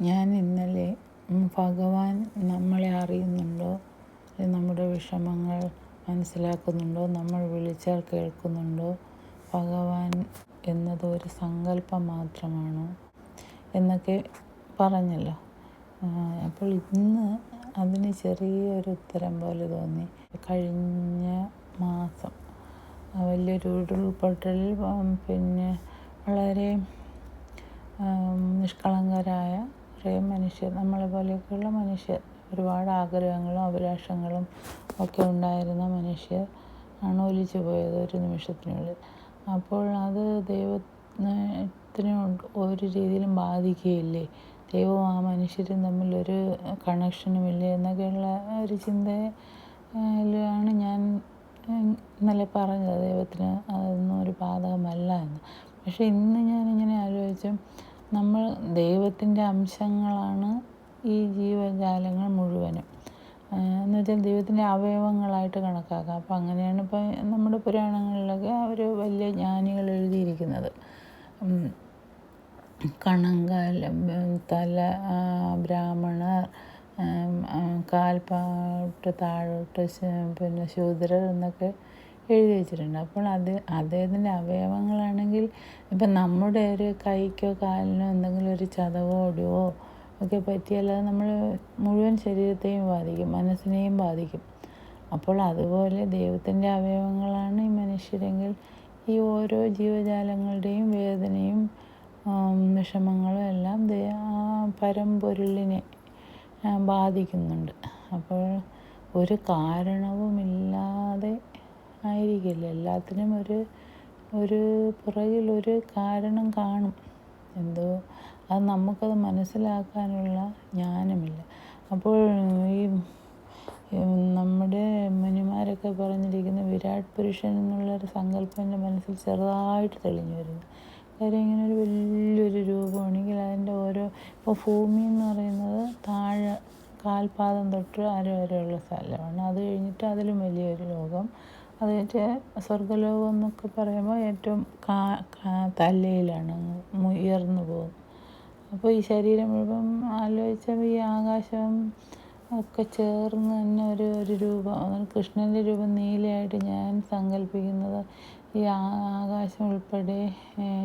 ഞാൻ ഇന്നലെ ഭഗവാൻ നമ്മളെ അറിയുന്നുണ്ടോ? നമ്മുടെ വിഷമങ്ങൾ മനസ്സിലാക്കുന്നുണ്ടോ? നമ്മൾ വിളിച്ചാൽ കേൾക്കുന്നുണ്ടോ? ഭഗവാൻ എന്നത് ഒരു സങ്കല്പം മാത്രമാണോ? എന്നൊക്കെ പറഞ്ഞല്ലോ. അപ്പോൾ ഇന്ന് അതിന് ചെറിയൊരു ഉത്തരം പോലെ തോന്നി. കഴിഞ്ഞ മാസം വലിയൊരു ഉരുൾപൊട്ടൽ പിന്നെ വളരെ നിഷ്കളങ്കരായ കുറേ മനുഷ്യർ നമ്മളെ പോലെയൊക്കെയുള്ള മനുഷ്യർ ഒരുപാട് ആഗ്രഹങ്ങളും അഭിലാഷങ്ങളും ഒക്കെ ഉണ്ടായിരുന്ന മനുഷ്യർ ആണ് ഒലിച്ചു പോയത് ഒരു നിമിഷത്തിനുള്ളിൽ. അപ്പോൾ അത് ദൈവത്തിന് ഒരു രീതിയിലും ബാധിക്കുകയില്ലേ? ദൈവവും ആ മനുഷ്യരും തമ്മിൽ ഒരു കണക്ഷനുമില്ലേ എന്നൊക്കെയുള്ള ഒരു ചിന്തയിലാണ് ഞാൻ ഇന്നലെ പറഞ്ഞത് ദൈവത്തിന് അതൊന്നും ഒരു ബാധകമല്ല എന്ന്. പക്ഷേ ഇന്ന് ഞാനിങ്ങനെ ആലോചിച്ചു നമ്മൾ ദൈവത്തിന്റെ അംശങ്ങളാണ് ഈ ജീവജാലങ്ങൾ മുഴുവനും. എന്ന് വെച്ചാൽ ദൈവത്തിന്റെ അവയവങ്ങളായിട്ട് കണക്കാക്കാം. അപ്പം അങ്ങനെയാണ് ഇപ്പോൾ നമ്മുടെ പുരാണങ്ങളിലൊക്കെ അവർ വലിയ ജ്ഞാനികൾ എഴുതിയിരിക്കുന്നത്. കണങ്കാല തല ബ്രാഹ്മണർ കാൽപ്പാട്ട് താഴോട്ട് പിന്നെ ശൂദ്രർ എന്നൊക്കെ എഴുതി വെച്ചിട്ടുണ്ട്. അപ്പോൾ അത് അദ്ദേഹത്തിന്റെ അവയവങ്ങളാണെങ്കിൽ ഇപ്പം നമ്മുടെ ഒരു കൈക്കോ കാലിനോ എന്തെങ്കിലും ഒരു ചതവോ ഒടിവോ ഒക്കെ പറ്റിയാൽ അത് നമ്മൾ മുഴുവൻ ശരീരത്തെയും ബാധിക്കും മനസ്സിനെയും ബാധിക്കും. അപ്പോൾ അതുപോലെ ദൈവത്തിന്റെ അവയവങ്ങളാണ് ഈ മനുഷ്യരെങ്കിൽ ഈ ഓരോ ജീവജാലങ്ങളുടെയും വേദനയും വിഷമങ്ങളും എല്ലാം പരമ്പൊരുളിനെ ബാധിക്കുന്നുണ്ട്. അപ്പോൾ ഒരു കാരണവുമില്ലാതെ ആയിരിക്കില്ല. എല്ലാത്തിനും ഒരു ഒരു പുറകിലൊരു കാരണം കാണും. എന്തോ അത് നമുക്കത് മനസ്സിലാക്കാനുള്ള ജ്ഞാനമില്ല. അപ്പോൾ ഈ നമ്മുടെ മുനിമാരൊക്കെ പറഞ്ഞിരിക്കുന്ന വിരാട് പുരുഷൻ എന്നുള്ളൊരു സങ്കല്പം എന്റെ മനസ്സിൽ ചെറുതായിട്ട് തെളിഞ്ഞു വരുന്നു. കാര്യം ഇങ്ങനെ ഒരു വലിയൊരു രൂപമാണെങ്കിൽ അതിന്റെ ഓരോ ഇപ്പോൾ ഭൂമി എന്ന് പറയുന്നത് താഴെ കാൽപാദം തൊട്ട് അര വരെയുള്ള സ്ഥലമാണ്. അത് കഴിഞ്ഞിട്ട് അതിലും വലിയൊരു ലോകം അത് കഴിഞ്ഞിട്ട് സ്വർഗലോകം എന്നൊക്കെ പറയുമ്പോൾ ഏറ്റവും തലയിലാണ് ഉയർന്നു പോകും. അപ്പോൾ ഈ ശരീരം മുഴുവൻ ആലോചിച്ചാൽ ഈ ആകാശം ഒക്കെ ചേർന്ന് തന്നെ ഒരു ഒരു രൂപം കൃഷ്ണന്റെ രൂപം നീലയായിട്ട് ഞാൻ സങ്കല്പിക്കുന്നത്. ഈ ആകാശം ഉൾപ്പെടെ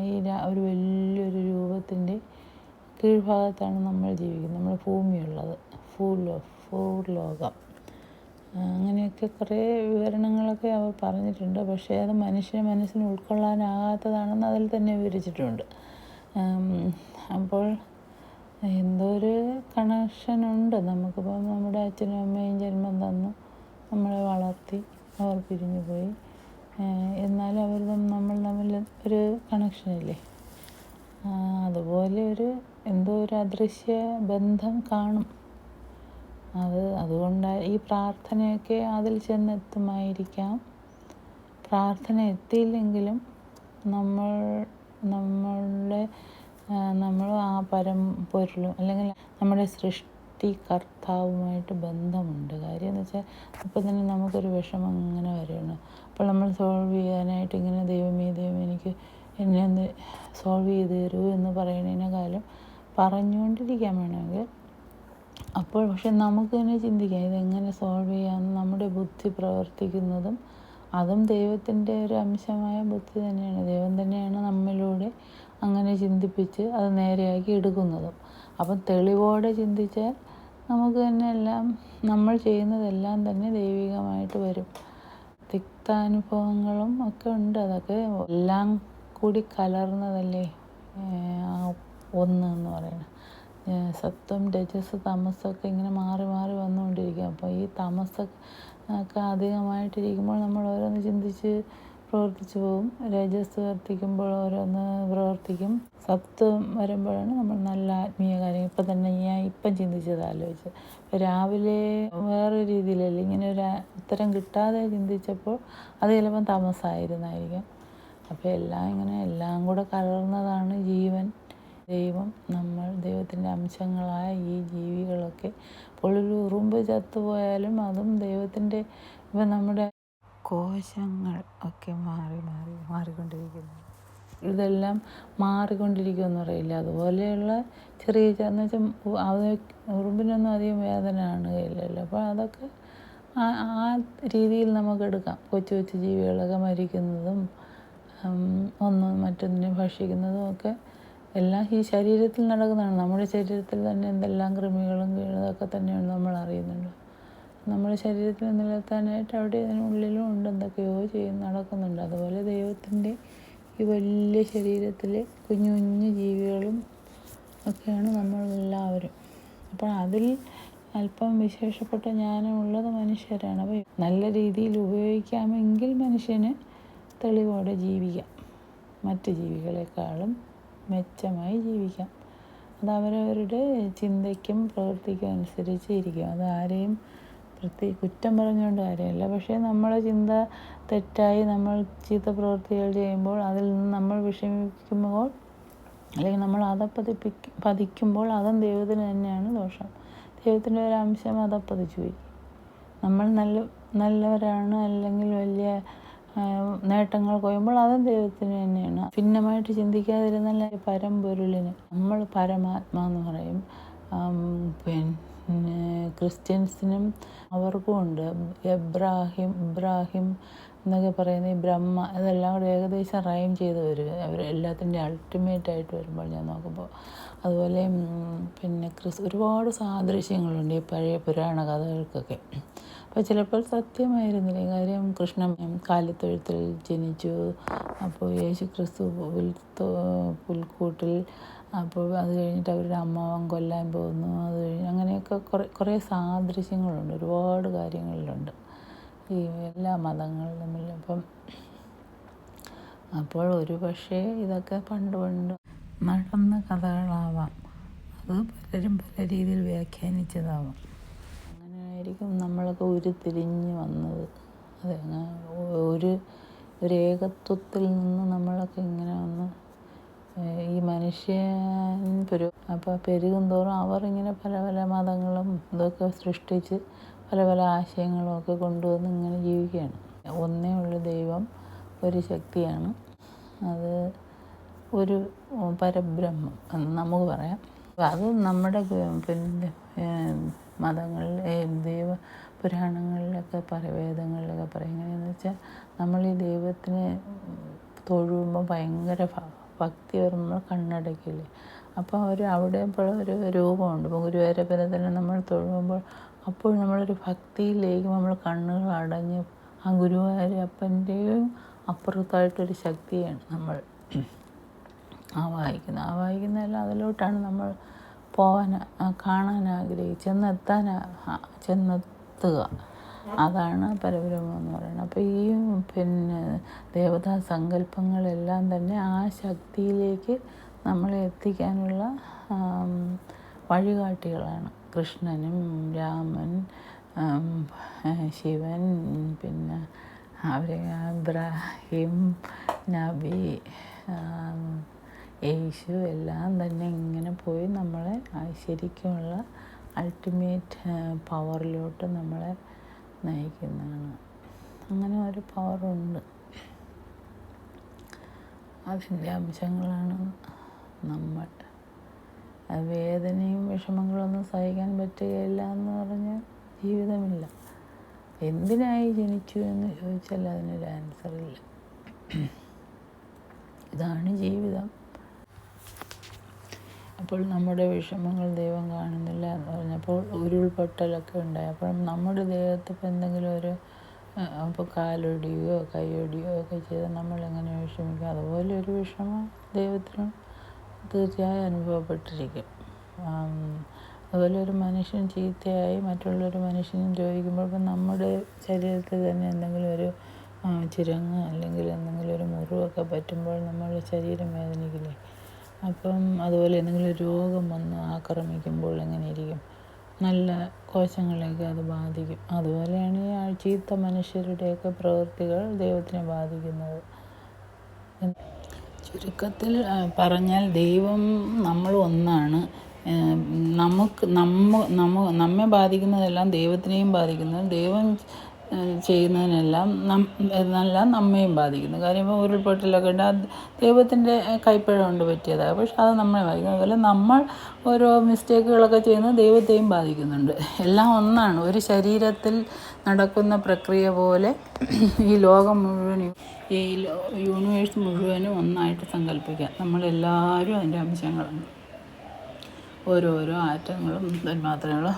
ഈ ഒരു വലിയൊരു രൂപത്തിന്റെ കീഴ്ഭാഗത്താണ് നമ്മൾ ജീവിക്കുന്നത്. നമ്മുടെ ഭൂമിയുള്ളത്. ഭൂലോ ഭൂലോകം ആ, അങ്ങനെയൊക്കെ കുറേ വിവരണങ്ങളൊക്കെ അവർ പറഞ്ഞിട്ടുണ്ട്. പക്ഷേ അത് മനുഷ്യ മനസ്സിന് ഉൾക്കൊള്ളാനാകാത്തതാണെന്ന് അതിൽ തന്നെ വിവരിച്ചിട്ടുണ്ട്. അപ്പോൾ എന്തോ ഒരു കണക്ഷനുണ്ട് നമുക്കിപ്പോൾ നമ്മുടെ അച്ഛനും അമ്മയും ജന്മം തന്നു. നമ്മളെ വളർത്തി അവർ പിരിഞ്ഞു പോയി. എന്നാലും അവർ നമ്മൾ തമ്മിൽ ഒരു കണക്ഷനില്ലേ അതുപോലെ ഒരു എന്തോ ഒരു അദൃശ്യ ബന്ധം കാണും. അത് അതുകൊണ്ട് ഈ പ്രാർത്ഥനയൊക്കെ അതിൽ ചെന്നെത്തുമായിരിക്കാം. പ്രാർത്ഥന എത്തിയില്ലെങ്കിലും നമ്മൾ നമ്മളുടെ നമ്മൾ ആ പരം പൊരുളും. അല്ലെങ്കിൽ നമ്മുടെ സൃഷ്ടികർത്താവുമായിട്ട് ബന്ധമുണ്ട്. കാര്യം എന്ന് വെച്ചാൽ ഇപ്പം തന്നെ നമുക്കൊരു വിഷമം അങ്ങനെ വരികയാണ്. അപ്പോൾ നമ്മൾ സോൾവ് ചെയ്യാനായിട്ട് ഇങ്ങനെ ദൈവമേ ദൈവം എനിക്ക് എന്നെ ഒന്ന് സോൾവ് ചെയ്ത് തരൂ എന്ന് പറയുന്നതിനേക്കാളും പറഞ്ഞുകൊണ്ടിരിക്കാൻ വേണമെങ്കിൽ അപ്പോൾ പക്ഷെ നമുക്ക് തന്നെ ചിന്തിക്കാം ഇതെങ്ങനെ സോൾവ് ചെയ്യാമെന്ന് നമ്മുടെ ബുദ്ധി പ്രവർത്തിക്കുന്നതും അതും ദൈവത്തിന്റെ ഒരു അംശമായ ബുദ്ധി തന്നെയാണ്. ദൈവം തന്നെയാണ് നമ്മിലൂടെ അങ്ങനെ ചിന്തിപ്പിച്ച് അത് നേരെയാക്കി എടുക്കുന്നതും. അപ്പം തെളിവോടെ ചിന്തിച്ചാൽ നമുക്ക് തന്നെ എല്ലാം നമ്മൾ ചെയ്യുന്നതെല്ലാം തന്നെ ദൈവികമായിട്ട് വരും. തിക്താനുഭവങ്ങളും ഒക്കെ ഉണ്ട്. അതൊക്കെ എല്ലാം കൂടി കലർന്നതല്ലേ ഒന്ന് എന്ന് പറയുന്നത്. സത്വം രജസ് തമസൊക്കെ ഇങ്ങനെ മാറി മാറി വന്നുകൊണ്ടിരിക്കും. അപ്പോൾ ഈ തമസ് ഒക്കെ അധികമായിട്ടിരിക്കുമ്പോൾ നമ്മൾ ഓരോന്ന് ചിന്തിച്ച് പ്രവർത്തിച്ചു പോകും. രജസ് വർത്തിക്കുമ്പോൾ ഓരോന്ന് പ്രവർത്തിക്കും. സത്വം വരുമ്പോഴാണ് നമ്മൾ നല്ല ആത്മീയ കാര്യം ഇപ്പം തന്നെ ഞാൻ ഇപ്പം ചിന്തിച്ചത് ആലോചിച്ചത് രാവിലെ വേറെ രീതിയിലല്ലേ ഇങ്ങനെ ഒരു ഉത്തരം കിട്ടാതെ ചിന്തിച്ചപ്പോൾ അത് ചിലപ്പം തമസായിരുന്നായിരിക്കും അപ്പോൾ എല്ലാം ഇങ്ങനെ എല്ലാം കൂടെ കലർന്നതാണ് ജീവൻ. ദൈവം നമ്മൾ ദൈവത്തിന്റെ അംശങ്ങളായ ഈ ജീവികളൊക്കെ ഒരു ഉറുമ്പ് ചത്തുപോയാലും അതും ദൈവത്തിന്റെ ഇപ്പം നമ്മുടെ കോശങ്ങൾ ഒക്കെ മാറി മാറി മാറിക്കൊണ്ടിരിക്കുന്നു. ഇതെല്ലാം മാറിക്കൊണ്ടിരിക്കുമെന്ന് പറയില്ല. അതുപോലെയുള്ള ചെറിയ എന്ന് വെച്ചാൽ അത് ഉറുമ്പിനൊന്നും അധികം വേദന കാണുകയില്ലല്ലോ. അപ്പോൾ അതൊക്കെ ആ രീതിയിൽ നമുക്ക് എടുക്കാം കൊച്ചു കൊച്ചു ജീവികളൊക്കെ മരിക്കുന്നതും ഒന്ന് മറ്റൊന്നിനെ ഭക്ഷിക്കുന്നതും ഒക്കെ എല്ലാം ഈ ശരീരത്തിൽ നടക്കുന്നതാണ്. നമ്മുടെ ശരീരത്തിൽ തന്നെ എന്തെല്ലാം കൃമികളും കീഴും തന്നെയാണ് നമ്മൾ അറിയുന്നുണ്ട് നമ്മുടെ ശരീരത്തിൽ നിലനിർത്താനായിട്ട് അവിടെ അതിനുള്ളിലും ഉണ്ട് എന്തൊക്കെയോ ചെയ്യും നടക്കുന്നുണ്ട്. അതുപോലെ ദൈവത്തിന്റെ ഈ വലിയ ശരീരത്തിൽ കുഞ്ഞു കുഞ്ഞു ജീവികളും ഒക്കെയാണ് നമ്മളെല്ലാവരും. അപ്പോൾ അതിൽ അല്പം വിശേഷപ്പെട്ട ജ്ഞാനമുള്ളത് മനുഷ്യരാണ്. അപ്പോൾ നല്ല രീതിയിൽ ഉപയോഗിക്കാമെങ്കിൽ മനുഷ്യന് തെളിവോടെ ജീവിക്കാം. മറ്റ് ജീവികളെക്കാളും മെച്ചമായി ജീവിക്കാം. അത് അവരവരുടെ ചിന്തയ്ക്കും പ്രവൃത്തിക്കും അനുസരിച്ച് ഇരിക്കും. അത് ആരെയും പ്രത്യേക കുറ്റം പറഞ്ഞുകൊണ്ട് കാര്യമല്ല. പക്ഷേ നമ്മളെ ചിന്ത തെറ്റായി നമ്മൾ ചീത്ത പ്രവൃത്തികൾ ചെയ്യുമ്പോൾ അതിൽ നിന്ന് നമ്മൾ വിഷമിക്കുമ്പോൾ അല്ലെങ്കിൽ നമ്മൾ അതപ്പതിപ്പിക്കും പതിക്കുമ്പോൾ അതും ദൈവത്തിന് തന്നെയാണ് ദോഷം. ദൈവത്തിന്റെ ഒരു അംശം അതപ്പതിച്ചു പോയി. നമ്മൾ നല്ല നല്ലവരാണ് അല്ലെങ്കിൽ വലിയ നേട്ടങ്ങൾ കൊയ്യുമ്പോൾ അതും ദൈവത്തിന് തന്നെയാണ്. ഭിന്നമായിട്ട് ചിന്തിക്കാതിരുന്നല്ല പരമ്പൊരുളിന് നമ്മൾ പരമാത്മാ എന്ന് പറയും. പിന്നെ ക്രിസ്ത്യൻസിനും അവർക്കും ഉണ്ട്. എബ്രാഹിം ഇബ്രാഹിം എന്നൊക്കെ പറയുന്ന ഈ ബ്രഹ്മ ഇതെല്ലാം കൂടെ ഏകദേശം റൈം ചെയ്ത് വരും അവർ എല്ലാത്തിന്റെ അൾട്ടിമേറ്റ് ആയിട്ട് വരുമ്പോൾ ഞാൻ നോക്കുമ്പോൾ അതുപോലെ പിന്നെ ക്രിസ് ഒരുപാട് സാദൃശ്യങ്ങളുണ്ട് ഈ പഴയ പുരാണ കഥകൾക്കൊക്കെ. അപ്പോൾ ചിലപ്പോൾ സത്യമായിരുന്നില്ല? കാര്യം കൃഷ്ണൻ കാലിത്തൊഴുത്തിൽ ജനിച്ചു. അപ്പോൾ യേശു ക്രിസ്തു പുൽക്കൂട്ടിൽ അപ്പോൾ അത് കഴിഞ്ഞിട്ട് അവരുടെ അമ്മാവൻ കൊല്ലാൻ പോകുന്നു. അത് കഴിഞ്ഞ് അങ്ങനെയൊക്കെ കുറേ കുറേ സാദൃശ്യങ്ങളുണ്ട്. ഒരുപാട് കാര്യങ്ങളിലുണ്ട്. ഈ എല്ലാ മതങ്ങളും തമ്മിൽ അപ്പം അപ്പോൾ ഒരു പക്ഷേ ഇതൊക്കെ പണ്ട് പണ്ട് നടന്ന കഥകളാവാം. അത് പലരും പല രീതിയിൽ വ്യാഖ്യാനിച്ചതാവാം. ആയിരിക്കും നമ്മളൊക്കെ ഉരുത്തിരിഞ്ഞ് വന്നത്. അതെ ഒരു ഒരു ഏകത്വത്തിൽ നിന്ന് നമ്മളൊക്കെ ഇങ്ങനെ വന്ന് ഈ മനുഷ്യൻ പെരു അപ്പോൾ അവർ ഇങ്ങനെ പല പല മതങ്ങളും ഇതൊക്കെ സൃഷ്ടിച്ച് പല പല ആശയങ്ങളും ഒക്കെ കൊണ്ടുവന്ന് ഇങ്ങനെ ജീവിക്കുകയാണ്. ഒന്നേ ഉള്ള ദൈവം ഒരു ശക്തിയാണ്. അത് ഒരു പരബ്രഹ്മം എന്ന് നമുക്ക് പറയാം. അത് നമ്മുടെ പിന്നെ മതങ്ങളിൽ ദൈവ പുരാണങ്ങളിലൊക്കെ പറയും വേദങ്ങളിലൊക്കെ പറയും. എങ്ങനെയാണെന്ന് വെച്ചാൽ നമ്മൾ ഈ ദൈവത്തിനെ തൊഴുമ്പോൾ ഭയങ്കര ഭക്തി വരുമ്പോൾ കണ്ണടയ്ക്കില്ലേ അപ്പോൾ അവർ അവിടെ ഇപ്പോൾ ഒരു രൂപമുണ്ട്. ഇപ്പോൾ ഗുരുവായൂരപ്പനെ തന്നെ നമ്മൾ തൊഴുമ്പോൾ അപ്പോൾ നമ്മളൊരു ഭക്തിയിലേക്ക് നമ്മൾ കണ്ണുകൾ അടഞ്ഞ് ആ ഗുരുവായൂരപ്പന്റെയും അപ്പുറത്തായിട്ടൊരു ശക്തിയാണ് നമ്മൾ ആവാഹിക്കുന്നത് വായിക്കുന്നതെല്ലാം അതിലോട്ടാണ് നമ്മൾ പോകാൻ കാണാൻ ആഗ്രഹിച്ച് ചെന്നെത്താൻ ചെന്നെത്തുക. അതാണ് പരബ്രഹ്മം എന്ന് പറയുന്നത്. അപ്പോൾ ഈ പിന്നെ ദേവതാ സങ്കല്പങ്ങളെല്ലാം തന്നെ ആ ശക്തിയിലേക്ക് നമ്മളെ എത്തിക്കാനുള്ള വഴികാട്ടികളാണ്. കൃഷ്ണനും രാമൻ ശിവൻ പിന്നെ അവരെ ഇബ്രാഹിം നബി യേശു എല്ലാം തന്നെ ഇങ്ങനെ പോയി നമ്മളെ ശരിക്കുമുള്ള അൾട്ടിമേറ്റ് പവറിലോട്ട് നമ്മളെ നയിക്കുന്നതാണ്. അങ്ങനെ ഒരു പവറുണ്ട് അതിന്റെ അംശങ്ങളാണ് നമ്മൾ. വേദനയും വിഷമങ്ങളൊന്നും സഹിക്കാൻ പറ്റുകയില്ല എന്ന് പറഞ്ഞ് ജീവിതമില്ല. എന്തിനായി ജനിച്ചു എന്ന് ചോദിച്ചാൽ അതിനൊരു ആൻസറില്ല ഇതാണ് ജീവിതം. അപ്പോൾ നമ്മുടെ വിഷമങ്ങൾ ദൈവം കാണുന്നില്ല എന്ന് പറഞ്ഞപ്പോൾ ഉരുൾപൊട്ടലൊക്കെ ഉണ്ടായി. അപ്പം നമ്മുടെ ദേഹത്ത് എന്തെങ്കിലും ഒരു അപ്പോൾ കാലൊടിയോ കൈയൊടിയോ ഒക്കെ ചെയ്താൽ നമ്മളെങ്ങനെ വിഷമിക്കും? അതുപോലെ ഒരു വിഷമം ദൈവത്തിന് തീർച്ചയായും അനുഭവപ്പെട്ടിരിക്കും. അതുപോലെ ഒരു മനുഷ്യൻ ചീത്തയായി മറ്റുള്ളൊരു മനുഷ്യനും ചോദിക്കുമ്പോൾ ഇപ്പം നമ്മുടെ ശരീരത്തിൽ തന്നെ എന്തെങ്കിലും ഒരു ചിരങ്ങ് അല്ലെങ്കിൽ എന്തെങ്കിലും ഒരു മുറിവൊക്കെ പറ്റുമ്പോൾ നമ്മുടെ ശരീരം വേദനിക്കില്ലേ? അപ്പം അതുപോലെ എന്തെങ്കിലും രോഗം വന്ന് ആക്രമിക്കുമ്പോൾ എങ്ങനെയിരിക്കും? നല്ല കോശങ്ങളെയൊക്കെ അത് ബാധിക്കും. അതുപോലെയാണ് ഈ ചീത്ത മനുഷ്യരുടെയൊക്കെ പ്രവൃത്തികൾ ദൈവത്തിനെ ബാധിക്കുന്നത്. ചുരുക്കത്തിൽ പറഞ്ഞാൽ ദൈവം നമ്മൾ ഒന്നാണ്. നമുക്ക് നമ്മ നമ്മ ബാധിക്കുന്നതെല്ലാം ദൈവത്തിനെയും ബാധിക്കുന്നു. ദൈവം ചെയ്യുന്നതിനെല്ലാം എന്നെല്ലാം നമ്മയും ബാധിക്കുന്നു. കാര്യം ഇപ്പോൾ ഉരുൾപൊട്ടലൊക്കെ ഉണ്ട്. അത് ദൈവത്തിന്റെ കൈപ്പിഴ കൊണ്ട് പറ്റിയതാണ് പക്ഷെ അത് നമ്മളെ ബാധിക്കും അതുപോലെ നമ്മൾ ഓരോ മിസ്റ്റേക്കുകളൊക്കെ ചെയ്യുന്നത് ദൈവത്തെയും ബാധിക്കുന്നുണ്ട്. എല്ലാം ഒന്നാണ്. ഒരു ശരീരത്തിൽ നടക്കുന്ന പ്രക്രിയ പോലെ ഈ ലോകം മുഴുവനും ഈ യൂണിവേഴ്സ് മുഴുവനും ഒന്നായിട്ട് സങ്കല്പിക്കാം നമ്മളെല്ലാവരും അതിന്റെ അംശങ്ങളാണ് ഓരോരോ ആറ്റങ്ങളും തന്മാത്രകളും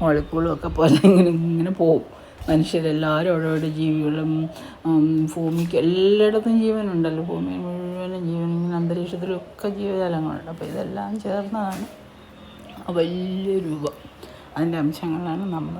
മോളിക്കൂളും ഒക്കെ പോലെ ഇങ്ങനെ ഇങ്ങനെ പോകും മനുഷ്യരെല്ലാവരും ഓരോരോ ജീവികളും ഭൂമിക്ക് എല്ലായിടത്തും ജീവനുണ്ടല്ലോ. ഭൂമിയിൽ മുഴുവനും ജീവൻ ഇങ്ങനെ അന്തരീക്ഷത്തിലൊക്കെ ജീവജാലങ്ങളുണ്ട്. അപ്പോൾ ഇതെല്ലാം ചേർന്നതാണ് വലിയ രൂപം അതിന്റെ അംശങ്ങളാണ് നമ്മൾ